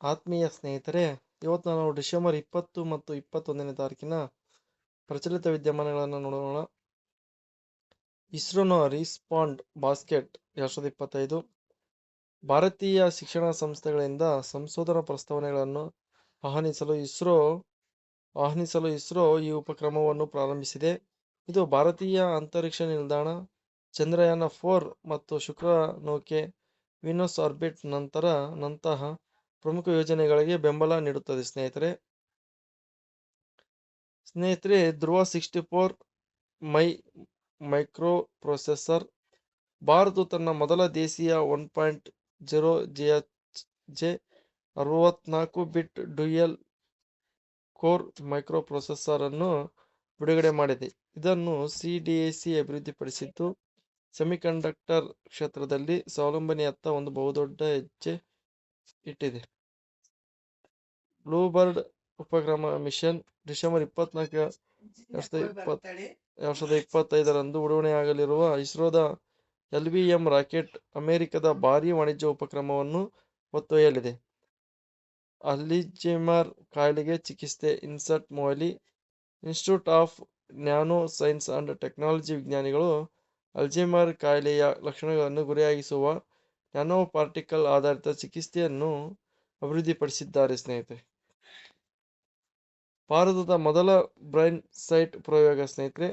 ಆತ್ಮೀಯ ಸ್ನೇಹಿತರೆ, ಇವತ್ತು ನಾವು ಡಿಸೆಂಬರ್ ಇಪ್ಪತ್ತು ಮತ್ತು ಇಪ್ಪತ್ತೊಂದನೇ ತಾರೀಕಿನ ಪ್ರಚಲಿತ ವಿದ್ಯಮಾನಗಳನ್ನು ನೋಡೋಣ. ಇಸ್ರೋನ ರಿಸ್ಪಾಂಡ್ ಬಾಸ್ಕೆಟ್ ಎರಡು ಸಾವಿರದ ಇಪ್ಪತ್ತೈದು ಭಾರತೀಯ ಶಿಕ್ಷಣ ಸಂಸ್ಥೆಗಳಿಂದ ಸಂಶೋಧನಾ ಪ್ರಸ್ತಾವನೆಗಳನ್ನು ಆಹ್ವಾನಿಸಲು ಇಸ್ರೋ ಆಹ್ವಾನಿಸಲು ಇಸ್ರೋ ಈ ಉಪಕ್ರಮವನ್ನು ಪ್ರಾರಂಭಿಸಿದೆ. ಇದು ಭಾರತೀಯ ಅಂತರಿಕ್ಷ ನಿಲ್ದಾಣ, ಚಂದ್ರಯಾನ ಫೋರ್ ಮತ್ತು ಶುಕ್ರ ನೌಕೆ ವಿನೋಸ್ ಆರ್ಬಿಟ್ ನಂತರ ನಂತಹ ಪ್ರಮುಖ ಯೋಜನೆಗಳಿಗೆ ಬೆಂಬಲ ನೀಡುತ್ತದೆ, ಸ್ನೇಹಿತರೆ. ಸ್ನೇಹಿತರೆ, ಧ್ರುವ ಸಿಕ್ಸ್ಟಿ ಫೋರ್ ಮೈ ಮೈಕ್ರೋ ಪ್ರೊಸೆಸರ್ ಭಾರತ ತನ್ನ ಮೊದಲ ದೇಶೀಯ one point zero G H J ಅರವತ್ನಾಲ್ಕು bit dual core micro processor ಅನ್ನು ಬಿಡುಗಡೆ ಮಾಡಿದೆ. ಇದನ್ನು ಸಿ ಡಿ ಎ ಸಿ ಅಭಿವೃದ್ಧಿಪಡಿಸಿದ್ದು, ಸೆಮಿಕಂಡಕ್ಟರ್ ಕ್ಷೇತ್ರದಲ್ಲಿ ಸ್ವಾವಲಂಬನೆಯತ್ತ ಒಂದು ಬಹುದೊಡ್ಡ ಹೆಜ್ಜೆ ಇಟ್ಟಿದೆ. ಬ್ಲೂಬರ್ಡ್ ಉಪಕ್ರಮ ಮಿಷನ್ ಡಿಸೆಂಬರ್ ಇಪ್ಪತ್ನಾಲ್ಕು ಎರಡ್ ಸಾವಿರದ ಇಪ್ಪತ್ ಎರಡ್ ಸಾವಿರದ ಇಪ್ಪತ್ತೈದರಂದು ಉಡಾವಣೆಯಾಗಲಿರುವ ಇಸ್ರೋದ ಎಲ್ ವಿ ಎಂ ರಾಕೆಟ್ ಅಮೆರಿಕದ ಭಾರೀ ವಾಣಿಜ್ಯ ಉಪಕ್ರಮವನ್ನು ಹೊತ್ತೊಯ್ಯಲಿದೆ ಅಲಿಜಿಮರ್ ಕಾಯಿಲೆಗೆ ಚಿಕಿತ್ಸೆ insert Mohali institute of nano science and technology ವಿಜ್ಞಾನಿಗಳು ಅಲ್ಜೆಮರ್ ಕಾಯಿಲೆಯ ಲಕ್ಷಣಗಳನ್ನು ಗುರಿಯಾಗಿಸುವ ನ್ಯಾನೋ ಪಾರ್ಟಿಕಲ್ ಆಧಾರಿತ ಚಿಕಿತ್ಸೆಯನ್ನು ಅಭಿವೃದ್ಧಿಪಡಿಸಿದ್ದಾರೆ ಸ್ನೇಹಿತರೆ. ಭಾರತದ ಮೊದಲ ಬ್ರೈನ್ ಸೈಟ್ ಪ್ರಯೋಗ ಸ್ನೇಹಿತರೆ,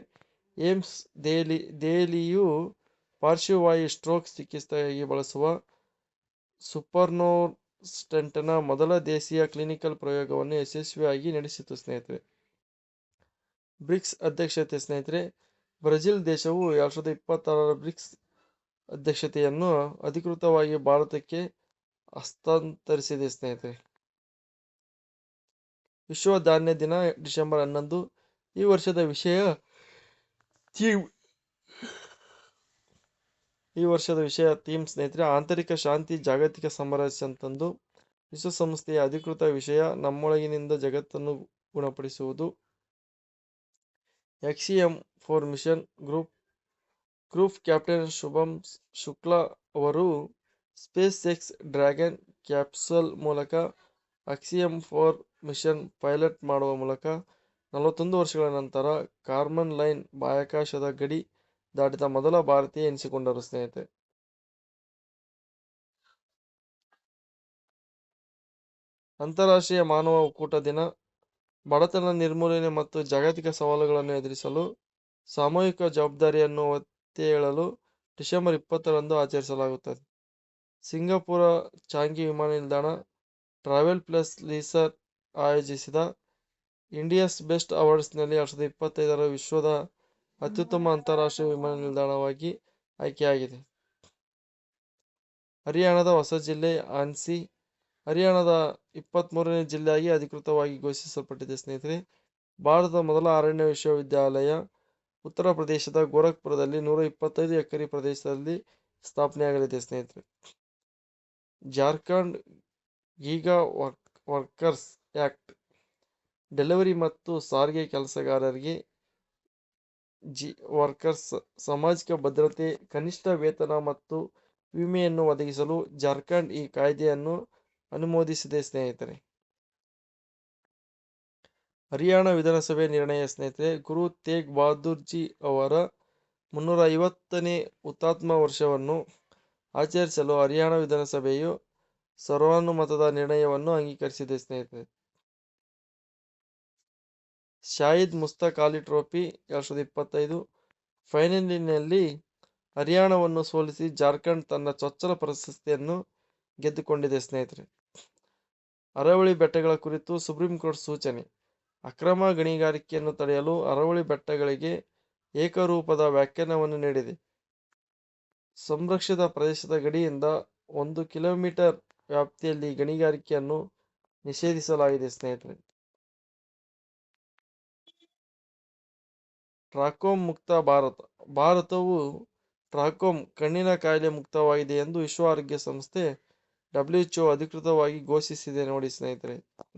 ಏಮ್ಸ್ ದೆಹಲಿ, ದೆಹಲಿಯು ಪಾರ್ಶ್ವವಾಯು ಸ್ಟ್ರೋಕ್ ಚಿಕಿತ್ಸೆಗಾಗಿ ಬಳಸುವ ಸುಪರ್ನೋ ಸ್ಟೆಂಟ್ನ ಮೊದಲ ದೇಶೀಯ ಕ್ಲಿನಿಕಲ್ ಪ್ರಯೋಗವನ್ನು ಯಶಸ್ವಿಯಾಗಿ ನಡೆಸಿತು ಸ್ನೇಹಿತರೆ. ಬ್ರಿಕ್ಸ್ ಅಧ್ಯಕ್ಷತೆ ಸ್ನೇಹಿತರೆ, ಬ್ರೆಜಿಲ್ ದೇಶವು ಎರಡು ಸಾವಿರದ ಇಪ್ಪತ್ತಾರರ ಬ್ರಿಕ್ಸ್ ಅಧ್ಯಕ್ಷತೆಯನ್ನು ಅಧಿಕೃತವಾಗಿ ಭಾರತಕ್ಕೆ ಹಸ್ತಾಂತರಿಸಿದೆ, ಸ್ನೇಹಿತರೆ. ವಿಶ್ವ ಧಾನ್ಯ ದಿನ, ಡಿಸೆಂಬರ್ ಹನ್ನೊಂದು. ಈ ವರ್ಷದ ವಿಷಯ ಥೀಮ್. ಈ ವರ್ಷದ ವಿಷಯ ಥೀಮ್, ಸ್ನೇಹಿತರೆ, ಆಂತರಿಕ ಶಾಂತಿ, ಜಾಗತಿಕ ಸಮರಸ್ಯ ಅಂತಂದು ವಿಶ್ವಸಂಸ್ಥೆಯ ಅಧಿಕೃತ ವಿಷಯ ನಮ್ಮೊಳಗಿನಿಂದ ಜಗತ್ತನ್ನು ಗುಣಪಡಿಸುವುದು. Axiom four mission group group captain Shubham Shukla ಅವರು ಸ್ಪೇಸ್ ಎಕ್ಸ್ ಡ್ರ್ಯಾಗನ್ ಕ್ಯಾಪ್ಸೂಲ್ ಮೂಲಕ ಅಕ್ಸಿಯಂ ಫೋರ್ ಮಿಷನ್ ಪೈಲಟ್ ಮಾಡುವ ಮೂಲಕ ನಲವತ್ತೊಂದು ವರ್ಷಗಳ ನಂತರ ಕಾರ್ಮನ್ ಲೈನ್ ಬಾಹ್ಯಾಕಾಶದ ಗಡಿ ದಾಟಿದ ಮೊದಲ ಭಾರತೀಯ ಎನಿಸಿಕೊಂಡರು ಸ್ನೇಹಿತರೆ. ಅಂತಾರಾಷ್ಟ್ರೀಯ ಮಾನವ ಒಕ್ಕೂಟ ದಿನ, ಬಡತನ ನಿರ್ಮೂಲನೆ ಮತ್ತು ಜಾಗತಿಕ ಸವಾಲುಗಳನ್ನು ಎದುರಿಸಲು ಸಾಮೂಹಿಕ ಜವಾಬ್ದಾರಿಯನ್ನು ಹೇಳಲು ಡಿಸೆಂಬರ್ ಇಪ್ಪತ್ತರಂದು ಆಚರಿಸಲಾಗುತ್ತದೆ. ಸಿಂಗಾಪುರ ಚಾಂಗಿ ವಿಮಾನ ನಿಲ್ದಾಣ ಟ್ರಾವೆಲ್ ಪ್ಲಸ್ ಲೀಸರ್ ಆಯೋಜಿಸಿದ ಇಂಡಿಯಾಸ್ ಬೆಸ್ಟ್ ಅವಾರ್ಡ್ಸ್ನಲ್ಲಿ ಎರಡ್ ಸಾವಿರದ ಇಪ್ಪತ್ತೈದರ ವಿಶ್ವದ ಅತ್ಯುತ್ತಮ ಅಂತಾರಾಷ್ಟ್ರೀಯ ವಿಮಾನ ನಿಲ್ದಾಣವಾಗಿ ಆಯ್ಕೆಯಾಗಿದೆ. ಹರಿಯಾಣದ ಹೊಸ ಜಿಲ್ಲೆ ಆನ್ಸಿ, ಹರಿಯಾಣದ ಇಪ್ಪತ್ತ್ಮೂರನೇ ಜಿಲ್ಲೆಯಾಗಿ ಅಧಿಕೃತವಾಗಿ ಘೋಷಿಸಲ್ಪಟ್ಟಿದೆ. ಸ್ನೇಹಿತರೆ, ಭಾರತದ ಮೊದಲ ಅರಣ್ಯ ವಿಶ್ವವಿದ್ಯಾಲಯ ಉತ್ತರ ಪ್ರದೇಶದ ಗೋರಖ್ಪುರದಲ್ಲಿ ನೂರ ಇಪ್ಪತ್ತೈದು ಎಕರೆ ಪ್ರದೇಶದಲ್ಲಿ ಸ್ಥಾಪನೆಯಾಗಲಿದೆ ಸ್ನೇಹಿತರೆ. Jharkhand gig work, workers act delivery ಮತ್ತು ಸಾರಿಗೆ ಕೆಲಸಗಾರರಿಗೆ ಜಿ, ವರ್ಕರ್ಸ್ ಸಾಮಾಜಿಕ ಭದ್ರತೆ, ಕನಿಷ್ಠ ವೇತನ ಮತ್ತು ವಿಮೆಯನ್ನು ಒದಗಿಸಲು ಜಾರ್ಖಂಡ್ ಈ ಕಾಯ್ದೆಯನ್ನು ಅನುಮೋದಿಸಿದೆ, ಸ್ನೇಹಿತರೆ. ಹರಿಯಾಣ ವಿಧಾನಸಭೆ ನಿರ್ಣಯ ಸ್ನೇಹಿತರೆ, ಗುರು ತೇಗ್ ಬಹದ್ದೂರ್ ಜಿ ಅವರ ಮುನ್ನೂರ ಐವತ್ತನೇ ಹುತಾತ್ಮ ವರ್ಷವನ್ನು ಆಚರಿಸಲು ಹರಿಯಾಣ ವಿಧಾನಸಭೆಯು ಸರ್ವಾನುಮತದ ನಿರ್ಣಯವನ್ನು ಅಂಗೀಕರಿಸಿದೆ ಸ್ನೇಹಿತರೆ. ಶಾಹಿದ್ ಮುಸ್ತಕ್ ಅಲಿ ಟ್ರೋಫಿ ಎರಡ್ ಸಾವಿರದ ಇಪ್ಪತ್ತೈದು ಫೈನಲಿನಲ್ಲಿ ಹರಿಯಾಣವನ್ನು ಸೋಲಿಸಿ ಜಾರ್ಖಂಡ್ ತನ್ನ ಚೊಚ್ಚಲ ಪ್ರಶಸ್ತಿಯನ್ನು ಗೆದ್ದುಕೊಂಡಿದೆ ಸ್ನೇಹಿತರೆ. ಅರವಳಿ ಬೆಟ್ಟಗಳ ಕುರಿತು ಸುಪ್ರೀಂ ಕೋರ್ಟ್ ಸೂಚನೆ. ಅಕ್ರಮ ಗಣಿಗಾರಿಕೆಯನ್ನು ತಡೆಯಲು ಅರವಳಿ ಬೆಟ್ಟಗಳಿಗೆ ಏಕರೂಪದ ವ್ಯಾಖ್ಯಾನವನ್ನು ನೀಡಿದೆ. ಸಂರಕ್ಷಿತ ಪ್ರದೇಶದ ಗಡಿಯಿಂದ ಒಂದು ಕಿಲೋಮೀಟರ್ ವ್ಯಾಪ್ತಿಯಲ್ಲಿ ಗಣಿಗಾರಿಕೆಯನ್ನು ನಿಷೇಧಿಸಲಾಗಿದೆ, ಸ್ನೇಹಿತರೆ. ಟ್ರಾಕೋಮ್ ಮುಕ್ತ ಭಾರತ. ಭಾರತವು ಟ್ರಾಕೋಮ್ ಕಣ್ಣಿನ ಕಾಯಿಲೆ ಮುಕ್ತವಾಗಿದೆ ಎಂದು ವಿಶ್ವ ಆರೋಗ್ಯ ಸಂಸ್ಥೆ ಡಬ್ಲ್ಯೂಎಚ್ಒ ಅಧಿಕೃತವಾಗಿ ಘೋಷಿಸಿದೆ ನೋಡಿ, ಸ್ನೇಹಿತರೆ.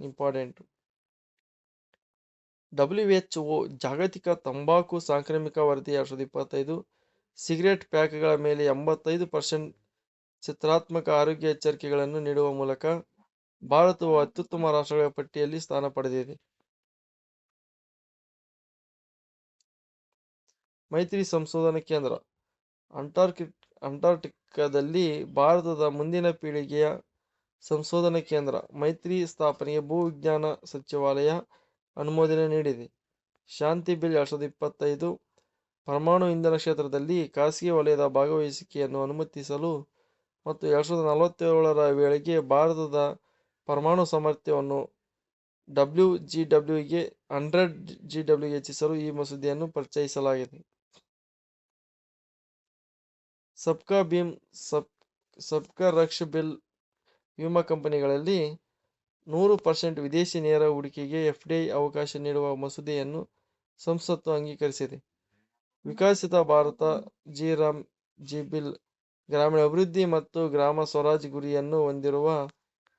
ಇಂಪಾರ್ಟೆಂಟ್. ಡಬ್ಲ್ಯೂಎಚ್ಒ ಜಾಗತಿಕ ತಂಬಾಕು ಸಾಂಕ್ರಾಮಿಕ ವರದಿ ಎರಡ್ ಸಾವಿರದ ಇಪ್ಪತ್ತೈದು, ಸಿಗರೆಟ್ ಪ್ಯಾಕ್ಗಳ ಮೇಲೆ ಎಂಬತ್ತೈದು ಪರ್ಸೆಂಟ್ ಚಿತ್ರಾತ್ಮಕ ಆರೋಗ್ಯ ಎಚ್ಚರಿಕೆಗಳನ್ನು ನೀಡುವ ಮೂಲಕ ಭಾರತವು ಅತ್ಯುತ್ತಮ ರಾಷ್ಟ್ರಗಳ ಪಟ್ಟಿಯಲ್ಲಿ ಸ್ಥಾನ ಪಡೆದಿದೆ. ಮೈತ್ರಿ ಸಂಶೋಧನಾ ಕೇಂದ್ರ. ಅಂಟಾರ್ಕಿಕ್ ಅಂಟಾರ್ಟಿಕಾದಲ್ಲಿ ಭಾರತದ ಮುಂದಿನ ಪೀಳಿಗೆಯ ಸಂಶೋಧನಾ ಕೇಂದ್ರ ಮೈತ್ರಿ ಸ್ಥಾಪನೆಗೆ ಭೂವಿಜ್ಞಾನ ಸಚಿವಾಲಯ ಅನುಮೋದನೆ ನೀಡಿದೆ. ಶಾಂತಿ ಬಿಲ್ ಎರಡ್ ಸಾವಿರದ ಇಪ್ಪತ್ತೈದು ಪರಮಾಣು ಇಂಧನ ಕ್ಷೇತ್ರದಲ್ಲಿ ಖಾಸಗಿ ವಲಯದ ಭಾಗವಹಿಸಿಕೆಯನ್ನು ಅನುಮತಿಸಲು ಮತ್ತು ಎರಡ್ ಸಾವಿರದ ನಲವತ್ತೇಳರ ವೇಳೆಗೆ ಭಾರತದ ಪರಮಾಣು ಸಾಮರ್ಥ್ಯವನ್ನು ಡಬ್ಲ್ಯೂ ಜಿ ಡಬ್ಲ್ಯೂಗೆ ಹಂಡ್ರೆಡ್ ಜಿ ಡಬ್ಲ್ಯೂಗೆ ಹೆಚ್ಚಿಸಲು ಈ ಮಸೂದೆಯನ್ನು ಪರಿಚಯಿಸಲಾಗಿದೆ. ಸಬ್ಕಾ ಭೀಮ್ ಸಬ್, ಸಬ್ಕಾ ರಕ್ಷ ಬಿಲ್ ವಿಮಾ ಕಂಪನಿಗಳಲ್ಲಿ ನೂರು ಪರ್ಸೆಂಟ್ ವಿದೇಶಿ ನೇರ ಹೂಡಿಕೆಗೆ ಎಫ್ಡಿಐ ಅವಕಾಶ ನೀಡುವ ಮಸೂದೆಯನ್ನು ಸಂಸತ್ತು ಅಂಗೀಕರಿಸಿದೆ. Viksit Bharat G Ram G bill ಗ್ರಾಮೀಣ ಅಭಿವೃದ್ಧಿ ಮತ್ತು ಗ್ರಾಮ ಸ್ವರಾಜ್ ಗುರಿಯನ್ನು ಹೊಂದಿರುವ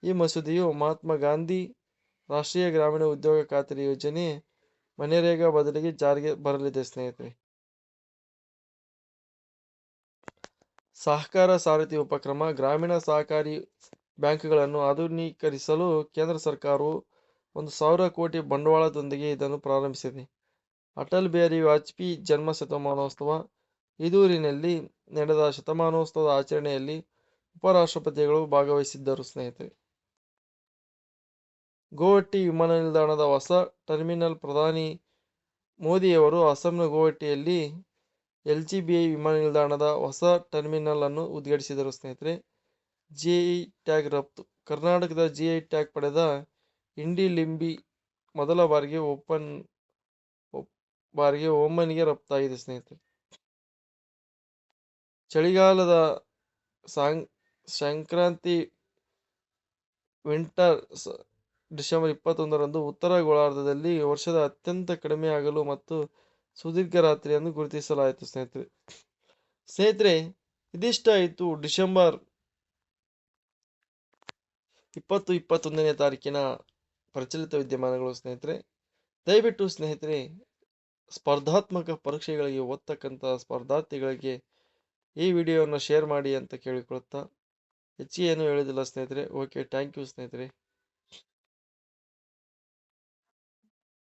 ಈ ಮಸೂದೆಯು ಮಹಾತ್ಮ ಗಾಂಧಿ ರಾಷ್ಟ್ರೀಯ ಗ್ರಾಮೀಣ ಉದ್ಯೋಗ ಖಾತರಿ ಯೋಜನೆ ಮನೆರೇಗಾ ಬದಲಿಗೆ ಜಾರಿಗೆ ಬರಲಿದೆ ಸ್ನೇಹಿತರೆ. ಸಹಕಾರ ಸಾರಥಿ ಉಪಕ್ರಮ, ಗ್ರಾಮೀಣ ಸಹಕಾರಿ ಬ್ಯಾಂಕ್ಗಳನ್ನು ಆಧುನೀಕರಿಸಲು ಕೇಂದ್ರ ಸರ್ಕಾರವು ಒಂದು ಸಾವಿರ ಕೋಟಿ ಬಂಡವಾಳದೊಂದಿಗೆ ಇದನ್ನು ಪ್ರಾರಂಭಿಸಿದೆ. ಅಟಲ್ ಬಿಹಾರಿ ವಾಜಪೇಯಿ ಜನ್ಮ ಶತಮಾನೋತ್ಸವ ಇದೂರಿನಲ್ಲಿ ನಡೆದ ಶತಮಾನೋತ್ಸವದ ಆಚರಣೆಯಲ್ಲಿ ಉಪರಾಷ್ಟ್ರಪತಿಗಳು ಭಾಗವಹಿಸಿದ್ದರು ಸ್ನೇಹಿತರೆ. ಗುವಾಹಟಿ ವಿಮಾನ ನಿಲ್ದಾಣದ ಹೊಸ ಟರ್ಮಿನಲ್ ಪ್ರಧಾನಿ ಮೋದಿಯವರು ಅಸ್ಸಾಂನ ಗುವಾಹಟಿಯಲ್ಲಿ ಐ ವಿಮಾನ ನಿಲ್ದಾಣದ ಹೊಸ ಟರ್ಮಿನಲ್ ಅನ್ನು ಉದ್ಘಾಟಿಸಿದರು ಸ್ನೇಹಿತರೆ. ಜಿಐ ಟ್ಯಾಗ್ ರಫ್ತು ಕರ್ನಾಟಕದ ಜಿಐ ಟ್ಯಾಗ್ ಪಡೆದ ಇಂಡಿ ಲಿಂಬಿ ಮೊದಲ ಬಾರಿಗೆ ಓಪನ್ ಬಾರಿಗೆ ಓಮನ್ಗೆ ರಫ್ತಾಗಿದೆ ಸ್ನೇಹಿತರೆ. ಚಳಿಗಾಲದ ಸಾಂಗ್, ಸಂಕ್ರಾಂತಿ ವಿಂಟರ್ ಡಿಸೆಂಬರ್ ಇಪ್ಪತ್ತೊಂದರಂದು ಉತ್ತರ ಗೋಳಾರ್ಧದಲ್ಲಿ ವರ್ಷದ ಅತ್ಯಂತ ಕಡಿಮೆ ಆಗಲು ಮತ್ತು ಸುದೀರ್ಘ ರಾತ್ರಿಯನ್ನು ಗುರುತಿಸಲಾಯಿತು ಸ್ನೇಹಿತರೆ. ಸ್ನೇಹಿತರೆ, ಇದಿಷ್ಟ ಆಯಿತು ಡಿಸೆಂಬರ್ ಇಪ್ಪತ್ತು ಇಪ್ಪತ್ತೊಂದನೇ ತಾರೀಕಿನ ಪ್ರಚಲಿತ ವಿದ್ಯಮಾನಗಳು ಸ್ನೇಹಿತರೆ, ದಯವಿಟ್ಟು ಸ್ನೇಹಿತರೆ, ಸ್ಪರ್ಧಾತ್ಮಕ ಪರೀಕ್ಷೆಗಳಿಗೆ ಓದ್ತಕ್ಕಂಥ ಸ್ಪರ್ಧಾರ್ಥಿಗಳಿಗೆ ಈ ವಿಡಿಯೋವನ್ನು ಶೇರ್ ಮಾಡಿ ಅಂತ ಕೇಳಿಕೊಳ್ತಾ ಹೆಚ್ಚಿಗೆ ಏನೂ ಹೇಳೋದಿಲ್ಲ ಸ್ನೇಹಿತರೆ. ಓಕೆ ಥ್ಯಾಂಕ್ ಯು ಸ್ನೇಹಿತರೆ.